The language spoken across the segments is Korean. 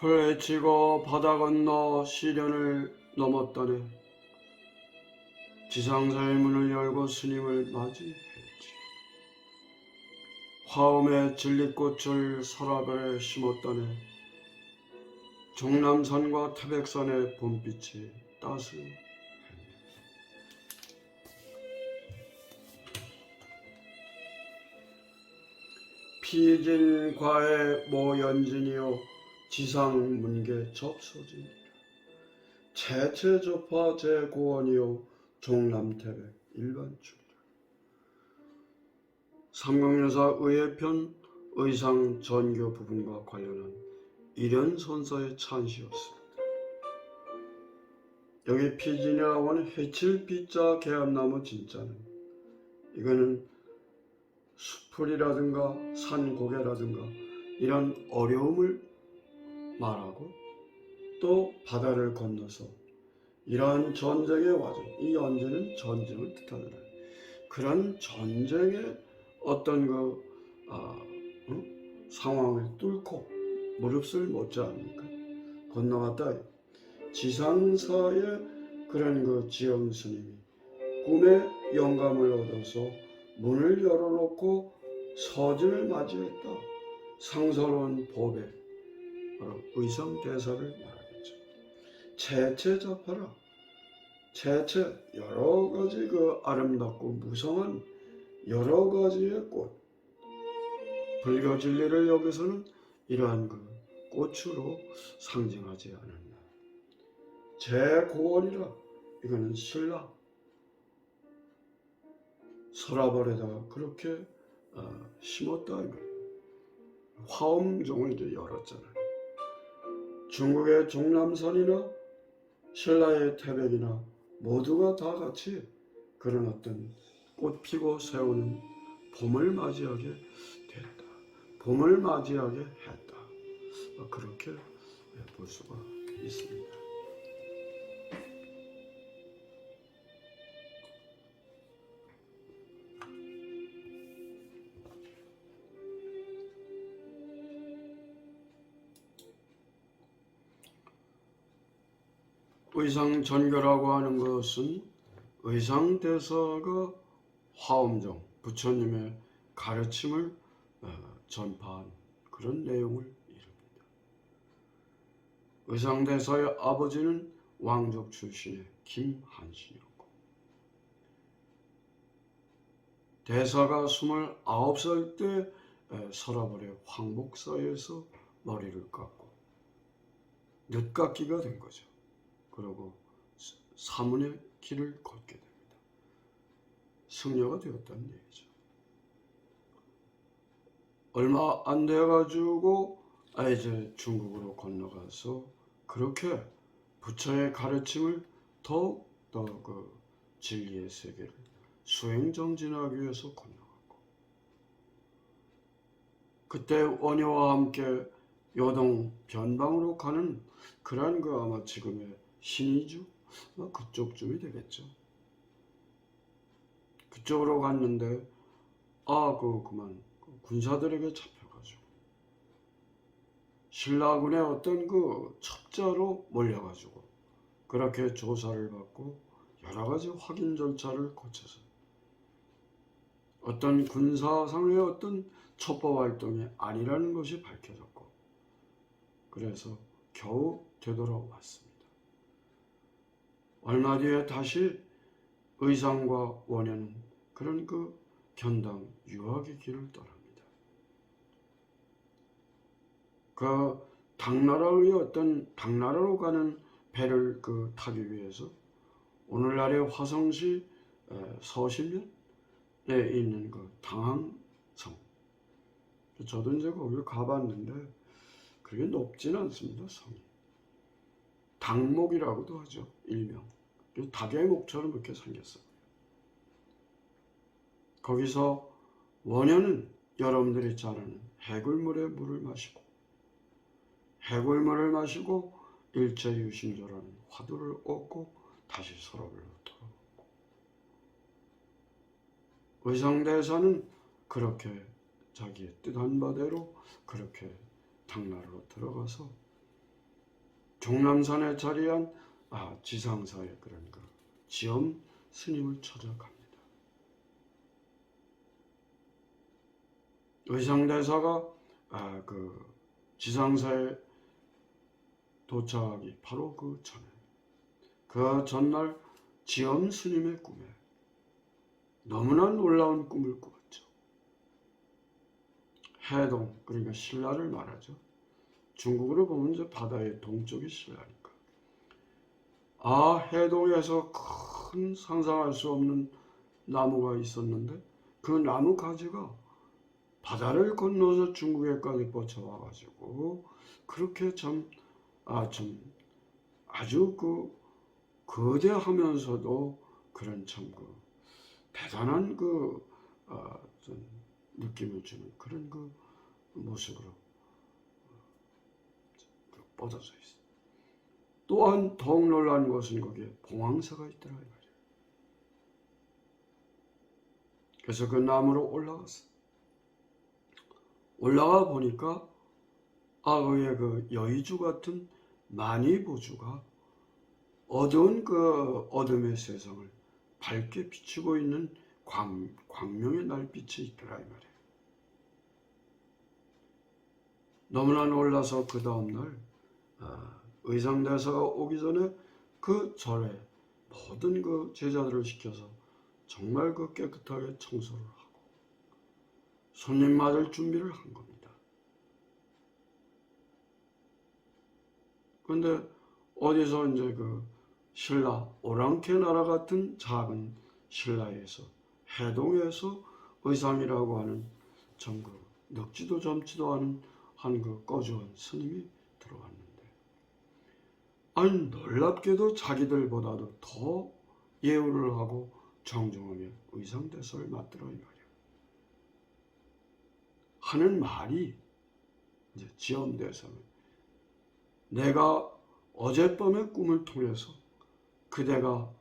헤치고 바다 건너 시련을 넘었더니 지상사의 문을 열고 스님을 맞이했지. 화엄의 진리꽃을 서랍에 심었더니 종남산과 태백산의 봄빛이 따스했네. 피진과의 모연진이요 지상문계 접소진 제체접화 제고원이요 종남태백 일반출이라 삼강여사 의회편 의상 전교 부분과 관련한 일연선사의 찬시였습니다. 여기 피진이라고 하는 해칠피자 개암나무 진짜는 이거는 수풀이라든가 산고개라든가 이런 어려움을 말하고 또 바다를 건너서 이러한 전쟁의 와중, 이 연재는 전쟁을 뜻하는 그런 전쟁의 어떤 그 아, 응? 상황을 뚫고 무릎을 못지 않습니까? 건너갔다 지상사의 그런 그 지영 스님이 꿈에 영감을 얻어서 문을 열어놓고 서진을 맞이했다. 상서로운 법에 바로 의성대사를 말하겠죠. 채채 접하라. 채채 여러 가지 그 아름답고 무성한 여러 가지의 꽃. 불교 진리를 여기서는 이러한 그 꽃으로 상징하지 않았나. 제고원이라 이거는 신라 서라벌에다가 그렇게 어, 심었다 이 말이에요. 화엄종을 열었잖아요. 중국의 종남선이나 신라의 태백이나 모두가 다 같이 그런 어떤 꽃 피고 세우는 봄을 맞이하게 됐다. 봄을 맞이하게 했다. 어, 그렇게 볼 수가 있습니다. 의상 전교라고 하는 것은 의상 대사가 화엄종 부처님의 가르침을 어, 전파한 그런 내용을 이룹니다. 의상 대사의 아버지는 왕족 출신의 김한신이었고 대사가 29살 때 에, 서라벌의 황복사에서 머리를 깎고 늦깎이가 된 거죠. 그러고 사문의 길을 걷게 됩니다. 승려가 되었다는 얘기죠. 얼마 안 돼가지고 아 이제 중국으로 건너가서 그렇게 부처의 가르침을 더욱 더그 진리의 세계를 수행정진하기 위해서 건너갔고 그때 원효와 함께 요동 변방으로 가는 그러한 그 아마 지금의 신이주 뭐 그쪽쯤이 되겠죠. 그쪽으로 갔는데 아그 그만 그 군사들에게 잡혀가지고 신라군의 어떤 그 첩자로 몰려가지고 그렇게 조사를 받고 여러 가지 확인 절차를 거쳐서 어떤 군사상의 어떤 첩보 활동이 아니라는 것이 밝혀졌고 그래서 겨우 되돌아왔습니다. 얼마 뒤에 다시 의상과 원현은 그런 그 견당 유학의 길을 떠납니다. 그 당나라의 어떤 당나라로 가는 배를 그 타기 위해서 오늘날의 화성시 에, 서시면에 있는 그 당항성. 저도 이제 거기를 가봤는데 그게 높진 않습니다 성이. 당목이라고도 하죠 일명 닭의 목처럼 이렇게 생겼어요. 거기서 원효는 여러분들이 잘 아는 해골물의 물을 마시고 해골물을 마시고 일체유심조라는 화두를 얻고 다시 서랍을 돌아오고. 의성대사는 그렇게 자기의 뜻한 바대로 그렇게 당나라로 들어가서 종남산에 자리한 아, 지상사의 그런 그 지엄 스님을 찾아갑니다. 의상대사가 아, 그 지상사에 도착하기 바로 그 전에 그 전날 지엄 스님의 꿈에 너무나 놀라운 꿈을 꾸었죠. 해동 그러니까 신라를 말하죠. 중국으로 보면 이제 바다의 동쪽이 신라니까. 아 해동에서 큰 상상할 수 없는 나무가 있었는데 그 나무 가지가 바다를 건너서 중국에까지 뻗쳐와 가지고 그렇게 참 아, 참 아 주 그 거대하면서도 그런 참 그 대단한 그 아, 좀 느낌을 주는 그런 그 모습으로 그 뻗어져 있어. 또한 더욱 놀란 것은 거기에 봉황사가 있더라 이 말이야. 그래서 그 나무로 올라갔어. 올라가 보니까 아의 그 여의주 같은 만이보주가 어두운 그 어둠의 세상을 밝게 비추고 있는 광, 광명의 날빛이 있더라 이 말이에요. 너무나 놀라서 그 다음날 아, 의상대사가 오기 전에 그 절에 모든 그 제자들을 시켜서 정말 그 깨끗하게 청소를 하고 손님 맞을 준비를 한 겁니다. 근데 어디서 이제 그 신라 오랑캐 나라 같은 작은 신라에서 해동에서 의상이라고 하는 전그 늙지도 젊지도 않은 한그 꺼주한 스님이 들어왔는데 아니 놀랍게도 자기들보다도 더 예우를 하고 정중하게 의상대설을 맡들어 이 말이야. 하는 말이 이제 지엄대사는 내가 어젯밤의 꿈을 통해서 그대가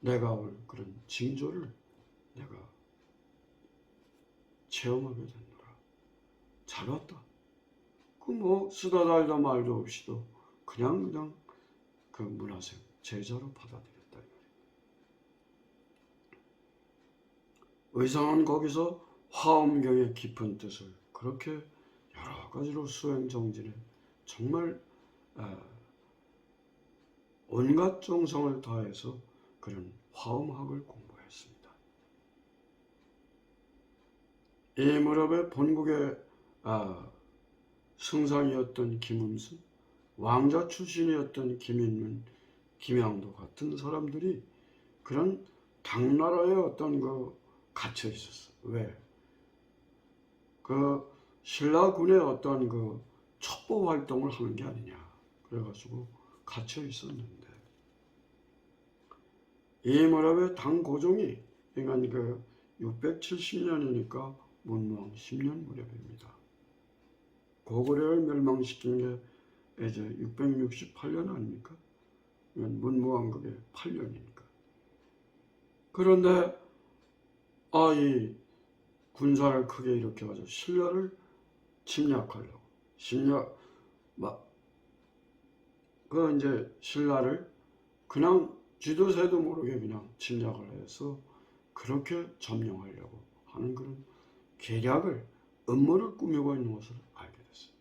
내가 올 그런 징조를 내가 체험하게 됐노라. 잘 왔다. 그 뭐 쓰다 달다 말도 없이도 그냥 그냥 그 문화생 제자로 받아들였다. 의상은 거기서 화엄경의 깊은 뜻을 그렇게 여러 가지로 수행 정진해 정말 아, 온갖 정성을 다해서 그런 화엄학을 공부했습니다. 이 무렵에 본국의 아, 승상이었던 김음순, 왕자 출신이었던 김인문, 김양도 같은 사람들이 그런 당나라의 어떤 그 갇혀 있었어. 왜? 그 신라군의 어떤 그 첩보 활동을 하는 게 아니냐. 그래가지고 갇혀 있었는데 이 무렵에 당 고종이 그러니까 그 670년이니까 문무왕 10년 무렵입니다. 고구려를 멸망시킨 게 이제 668년 아닙니까? 문무왕국의 8년이니까. 그런데 아이 군사를 크게 일으켜가지고 신라를 침략하려고 신라 막그 이제 신라를 그냥 쥐도 새도 모르게 그냥 침략을 해서 그렇게 점령하려고 하는 그런 계략을 음모를 꾸미고 있는 것을 알게 됐어요.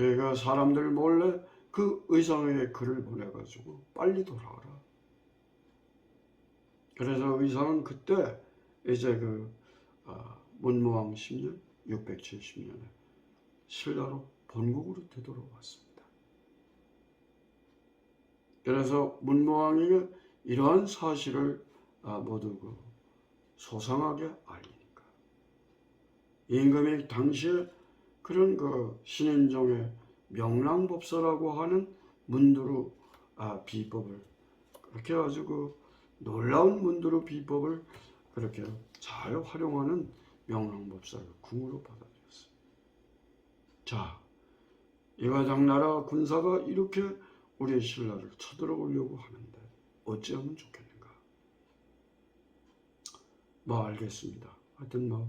그러니까 사람들 몰래 그 의상에게 글을 보내가지고 빨리 돌아와라. 그래서 의상은 그때 이제 그 아, 문무왕 10년, 670년에 신라로 본국으로 되돌아왔습니다. 그래서 문무왕에게 이러한 사실을 아, 모두 그 소상하게 알리니까 임금이 당시에 그런 그 신인종의 명랑법사라고 하는 문두루 아, 비법을 그렇게 가지고 놀라운 문두루 비법을 그렇게 잘 활용하는 명랑법사를 궁으로 받아들였어요. 자, 이화장 나라 군사가 이렇게 우리 신라를 쳐들어오려고 하는데 어찌하면 좋겠는가? 뭐 알겠습니다. 하여튼 뭐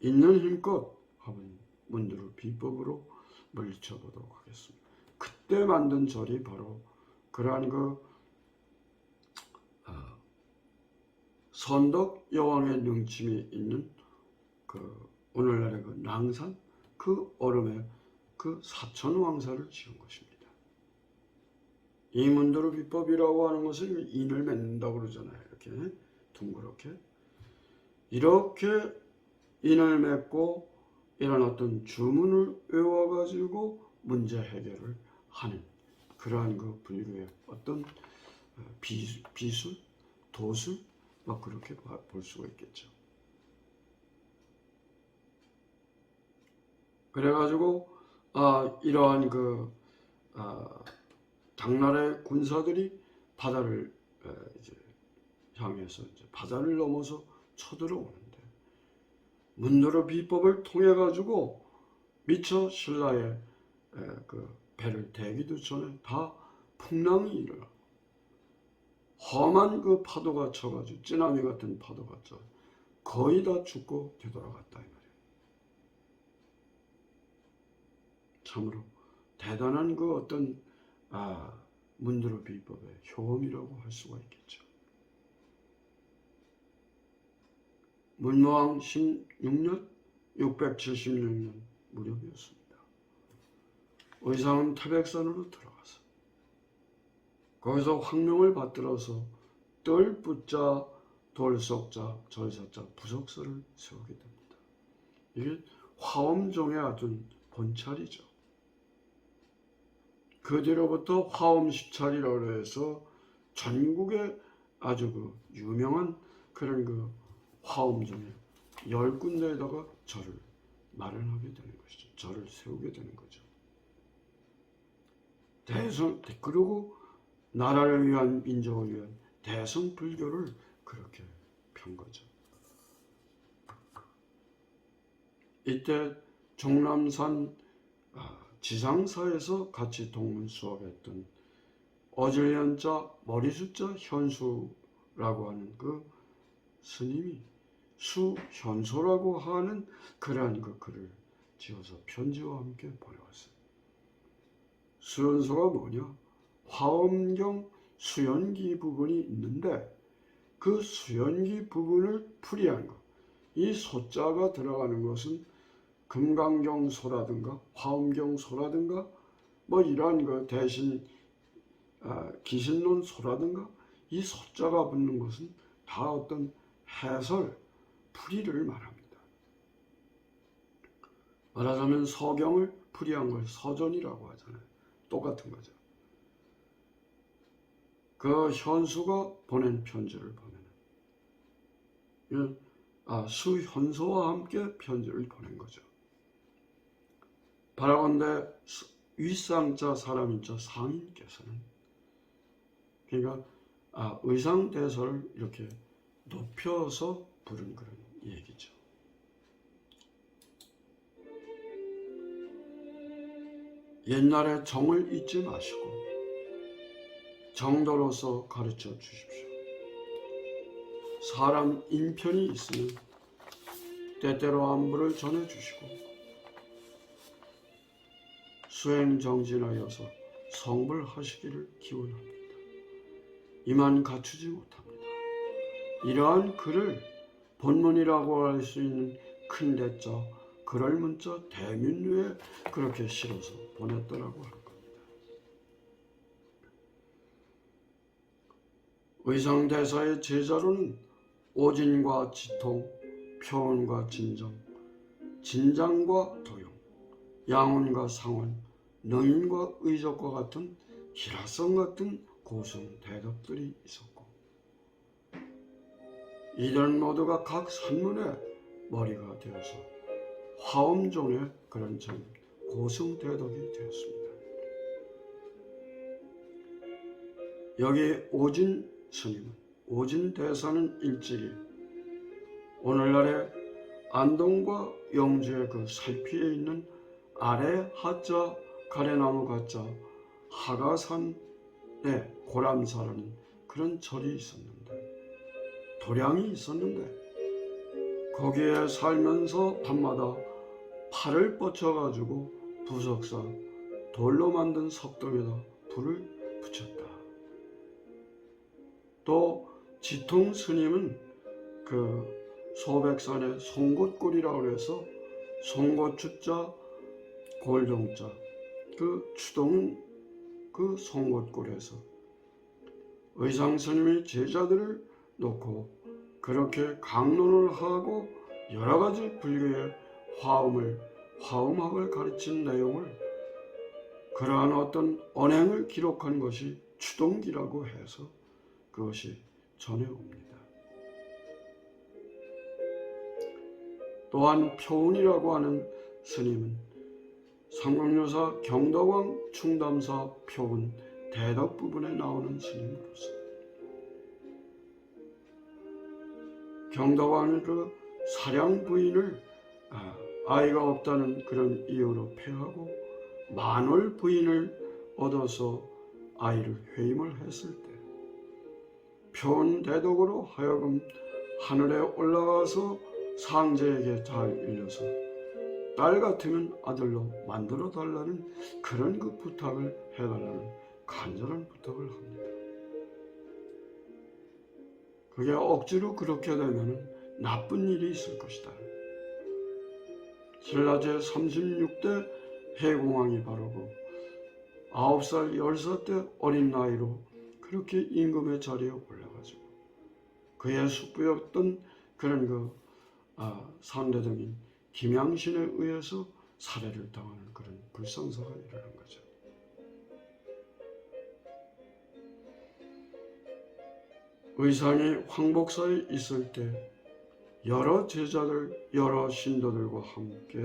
있는 힘껏 한번 문두루 비법으로 물리쳐 보도록 하겠습니다. 그때 만든 절이 바로 그러한 그 아, 선덕 여왕의 능침이 있는 그 오늘날의 그 낭산 그 얼음에 그 사천 왕사를 지은 것입니다. 이문도로 비법이라고 하는 것을 인을 맺는다고 그러잖아요. 이렇게 둥그렇게 이렇게 인을 맺고 이런 어떤 주문을 외워가지고 문제 해결을 하는 그러한 그 불교의 어떤 비, 비술, 도술 막 그렇게 봐- 볼 수가 있겠죠. 그래가지고 아 이러한 그 아, 당나라의 군사들이 바다를 에, 이제 향해서 이제 바다를 넘어서 쳐들어오는데 문도로 비법을 통해 가지고 미처 신라의 에, 그 배를 대기도 전에 다 풍랑이 일어나 험한 그 파도가 쳐가지고 찌나미 같은 파도가 쳐 거의 다 죽고 되돌아갔다 이 말이에요. 참으로 대단한 그 어떤 아, 문드로 비법의 효험이라고 할 수가 있겠죠. 문무왕 16년 676년 무렵이었습니다. 의상은 태백산으로 들어가서 거기서 황명을 받들어서 뜰 붙자 돌석자 절사자 부석설을 세우게 됩니다. 이게 화엄종의 아주 본찰이죠. 그 뒤로부터 화엄시찰이라고 해서 전국에 아주 그 유명한 그런 그 화엄종의 열 군데에다가 절을 마련하게 되는 것이죠. 절을 세우게 되는 거죠. 대성 그리고 나라를 위한 민족을 위한 대성 불교를 그렇게 편 거죠. 이때 종남산 아, 지상사에서 같이 동문 수업했던 어질연자 머리숫자 현수라고 하는 그 스님이 수현소라고 하는 그러한 그 글을 지어서 편지와 함께 보내왔어요. 수현소가 뭐냐? 화엄경 수연기 부분이 있는데 그 수연기 부분을 풀이한 것. 이 소자가 들어가는 것은 금강경 소라든가 화엄경 소라든가 뭐 이러한 그 대신 아, 기신론 소라든가 이 소자가 붙는 것은 다 어떤 해설 풀이를 말합니다. 말하자면 서경을 풀이한 걸 서전이라고 하잖아요. 똑같은 거죠. 그 현수가 보낸 편지를 보면은 아, 수현소와 함께 편지를 보낸 거죠. 바라건대 윗상자 사람인자 상인께서는 그러니까 아, 의상대설을 이렇게 높여서 부른 그런 얘기죠. 옛날에 정을 잊지 마시고 정도로서 가르쳐 주십시오. 사람 인편이 있으면 때때로 안부를 전해 주시고 수행 정진하여서 성불하시기를 기원합니다. 이만 갖추지 못합니다. 이러한 글을 본문이라고 할 수 있는 큰 대자 그럴 문자 대민루에 그렇게 실어서 보냈더라고 할 겁니다. 의상대사의 제자로는 오진과 지통, 표원과 진정, 진장과 도용, 양원과 상원, 능인과 의적과 같은 기라성 같은 고승 대덕들이 있었고 이들 모두가 각 산문의 머리가 되어서 화엄종의 그런 참 고승 대덕이 되었습니다. 여기 오진 스님은 오진 대사는 일찍이 오늘날의 안동과 영주의 그 살피에 있는 아래 하자 가래나무 가자 하가산에 고람사라는 그런 절이 있었는데 도량이 있었는데 거기에 살면서 밤마다 팔을 뻗쳐가지고 부석사 돌로 만든 석동에다 불을 붙였다. 또 지통 스님은 그 소백산의 송곳골이라고 해서 송곳주자 골종자 그 추동은 그 송곳골에서 의상 스님이 제자들을 놓고 그렇게 강론을 하고 여러 가지 불교의 화음을 화음학을 가르친 내용을 그러한 어떤 언행을 기록한 것이 추동기라고 해서 그것이 전해옵니다. 또한 표운이라고 하는 스님은 삼국유사 경덕왕 충담사 표운 대덕 부분에 나오는 스님으로서 경덕왕이 그 사량 부인을 아, 아이가 없다는 그런 이유로 패하고 만월 부인을 얻어서 아이를 회임을 했을 때 표운 대덕으로 하여금 하늘에 올라가서 상제에게 잘 일려서 딸 같으면 아들로 만들어 달라는 그런 그 부탁을 해달라는 간절한 부탁을 합니다. 그게 억지로 그렇게 되면 나쁜 일이 있을 것이다. 신라제 36대 해공왕이 바로 그 9살, 10살 때 어린 나이로 그렇게 임금의 자리에 올라가지고 그의 숙부였던 그런 그 아, 상대등인 김양신에 의해서 살해를 당하는 그런 불상사가 일어난 거죠. 의상이 황복사에 있을 때 여러 제자들, 여러 신도들과 함께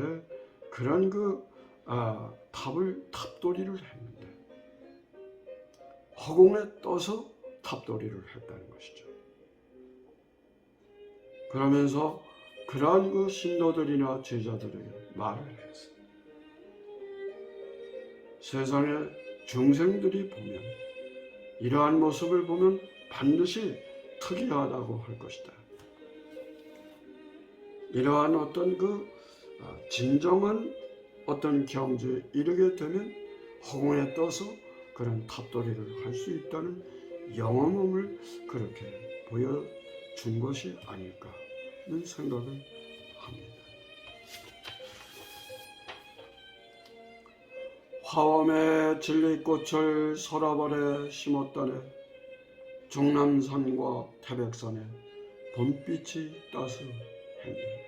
그런 그 아, 탑을 탑돌이를 했는데 허공에 떠서 탑돌이를 했다는 것이죠. 그러면서 그러한 그 신도들이나 제자들에게 말을 했어요. 세상의 중생들이 보면 이러한 모습을 보면 반드시 특이하다고 할 것이다. 이러한 어떤 그 아, 진정한 어떤 경지에 이르게 되면 허공에 떠서 그런 탑돌이를 할 수 있다는 영험을 그렇게 보여준 것이 아닐까는 생각을 합니다. 화엄의 진리꽃을 서라벌에 심었다네 중남산과 태백산에 봄빛이 따스했네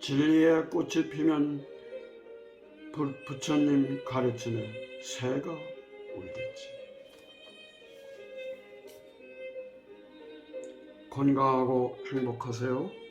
진리의 꽃이 피면 부, 부처님 가르치는 새가 울겠지 건강하고 행복하세요.